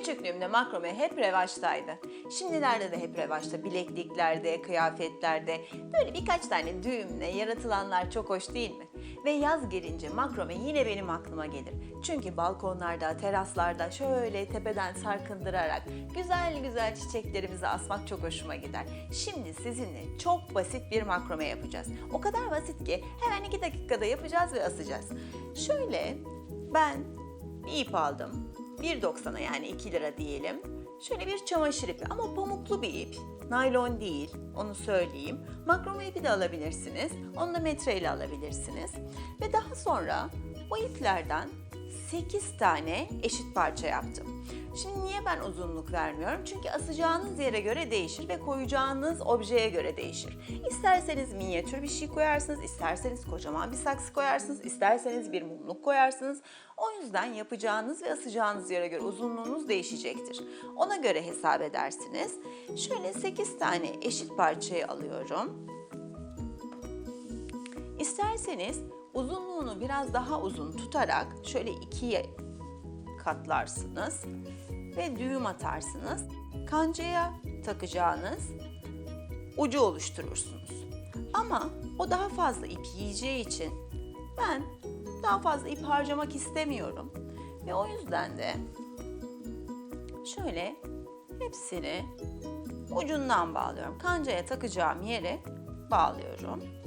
Küçüklüğümde makrome hep revaçtaydı. Şimdilerde de hep revaçta. Bilekliklerde, kıyafetlerde böyle birkaç tane düğümle yaratılanlar çok hoş değil mi? Ve yaz gelince makrome yine benim aklıma gelir. Çünkü balkonlarda, teraslarda şöyle tepeden sarkındırarak güzel güzel çiçeklerimizi asmak çok hoşuma gider. Şimdi sizinle çok basit bir makrome yapacağız. O kadar basit ki hemen iki dakikada yapacağız ve asacağız. Şöyle ben bir ip aldım. 1.90'a yani 2 lira diyelim. Şöyle bir çamaşır ipi ama pamuklu bir ip. Naylon değil, onu söyleyeyim. Makrome ipi de alabilirsiniz. Onu da metreyle alabilirsiniz. Ve daha sonra o iplerden 8 tane eşit parça yaptım. Şimdi niye ben uzunluk vermiyorum? Çünkü asacağınız yere göre değişir ve koyacağınız objeye göre değişir. İsterseniz minyatür bir şey koyarsınız, isterseniz kocaman bir saksı koyarsınız, isterseniz bir mumluk koyarsınız. O yüzden yapacağınız ve asacağınız yere göre uzunluğunuz değişecektir. Ona göre hesap edersiniz. Şöyle 8 tane eşit parçayı alıyorum. İsterseniz uzunluğunu biraz daha uzun tutarak şöyle ikiye katlarsınız ve düğüm atarsınız. Kancaya takacağınız ucu oluşturursunuz. Ama o daha fazla ip yiyeceği için ben daha fazla ip harcamak istemiyorum. Ve o yüzden de şöyle hepsini ucundan bağlıyorum. Kancaya takacağım yere bağlıyorum.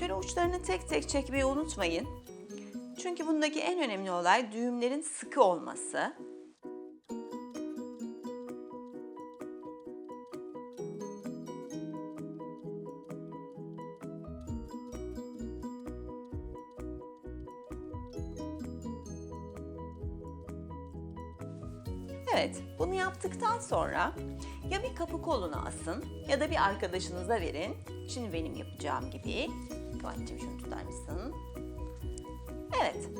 Şöyle uçlarını tek tek çekmeyi unutmayın. Çünkü bundaki en önemli olay düğümlerin sıkı olması. Evet, bunu yaptıktan sonra ya bir kapı koluna asın ya da bir arkadaşınıza verin. Şimdi benim yapacağım gibi. Kıvanç'cığım şunu tutar mısın? Evet,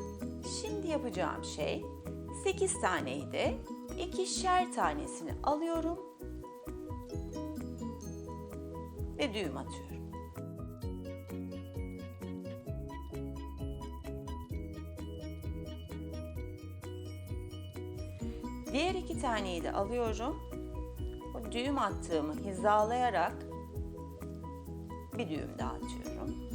şimdi yapacağım şey 8 taneydi. İkişer tanesini alıyorum ve düğüm atıyorum. Diğer iki taneyi de alıyorum. O düğüm attığımı hizalayarak bir düğüm daha atıyorum.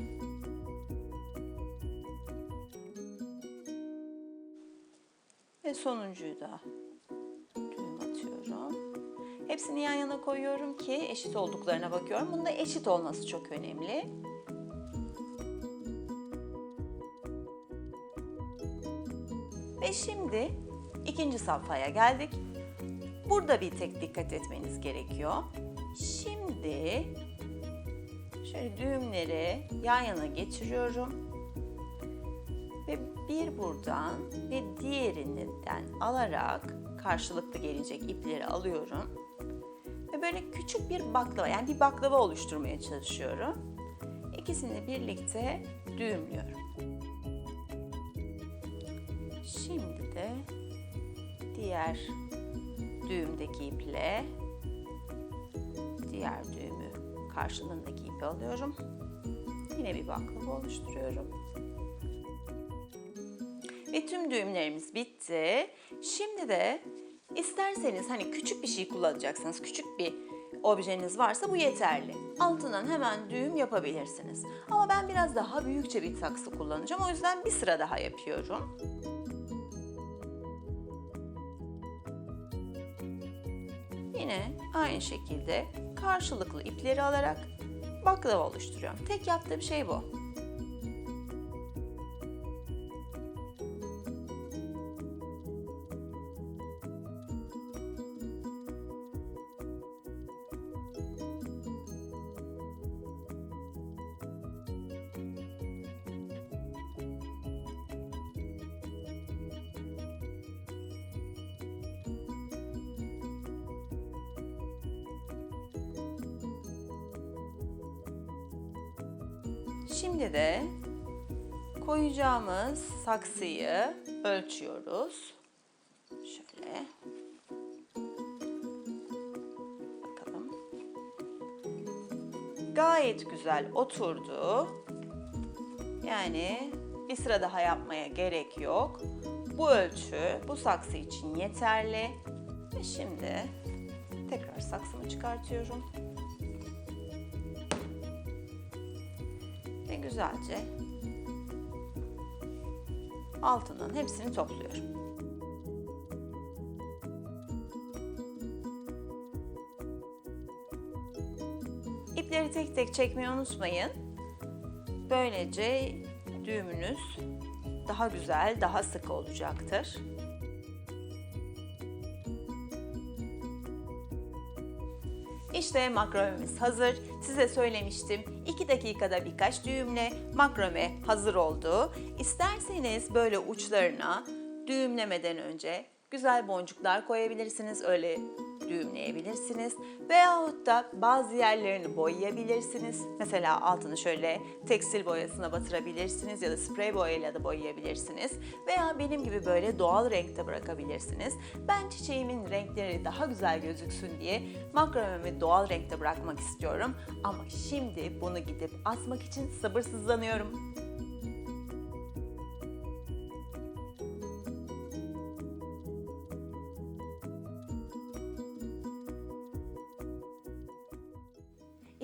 Ve sonuncuyu da düğüm atıyorum. Hepsini yan yana koyuyorum ki eşit olduklarına bakıyorum. Bunda eşit olması çok önemli. Ve şimdi ikinci safhaya geldik. Burada bir tek dikkat etmeniz gerekiyor. Şimdi şöyle düğümleri yan yana geçiriyorum. Ve bir buradan ve diğerinden alarak karşılıklı gelecek ipleri alıyorum. Ve böyle küçük bir baklava yani bir baklava oluşturmaya çalışıyorum. İkisini birlikte düğümlüyorum. Şimdi de diğer düğümdeki iple diğer düğümü karşılığındaki ipi alıyorum. Yine bir baklava oluşturuyorum. Ve tüm düğümlerimiz bitti. Şimdi de isterseniz hani küçük bir şey kullanacaksınız, küçük bir objeniz varsa bu yeterli. Altından hemen düğüm yapabilirsiniz. Ama ben biraz daha büyükçe bir saksı kullanacağım. O yüzden bir sıra daha yapıyorum. Yine aynı şekilde karşılıklı ipleri alarak baklava oluşturuyorum. Tek yaptığım şey bu. Şimdi de koyacağımız saksıyı ölçüyoruz. Şöyle. Bakalım. Gayet güzel oturdu. Yani bir sıra daha yapmaya gerek yok. Bu ölçü bu saksı için yeterli. Ve şimdi tekrar saksımı çıkartıyorum. Güzelce altından hepsini topluyorum. İpleri tek tek çekmeyi unutmayın. Böylece düğümünüz daha güzel, daha sıkı olacaktır. İşte makromemiz hazır. Size söylemiştim. 2 dakikada birkaç düğümle makrome hazır oldu. İsterseniz böyle uçlarına düğümlemeden önce güzel boncuklar koyabilirsiniz. Öyle düğümleyebilirsiniz. Veyahut da bazı yerlerini boyayabilirsiniz. Mesela altını şöyle tekstil boyasına batırabilirsiniz ya da sprey boyayla da boyayabilirsiniz. Veya benim gibi böyle doğal renkte bırakabilirsiniz. Ben çiçeğimin renkleri daha güzel gözüksün diye makromemi doğal renkte bırakmak istiyorum. Ama şimdi bunu gidip asmak için sabırsızlanıyorum.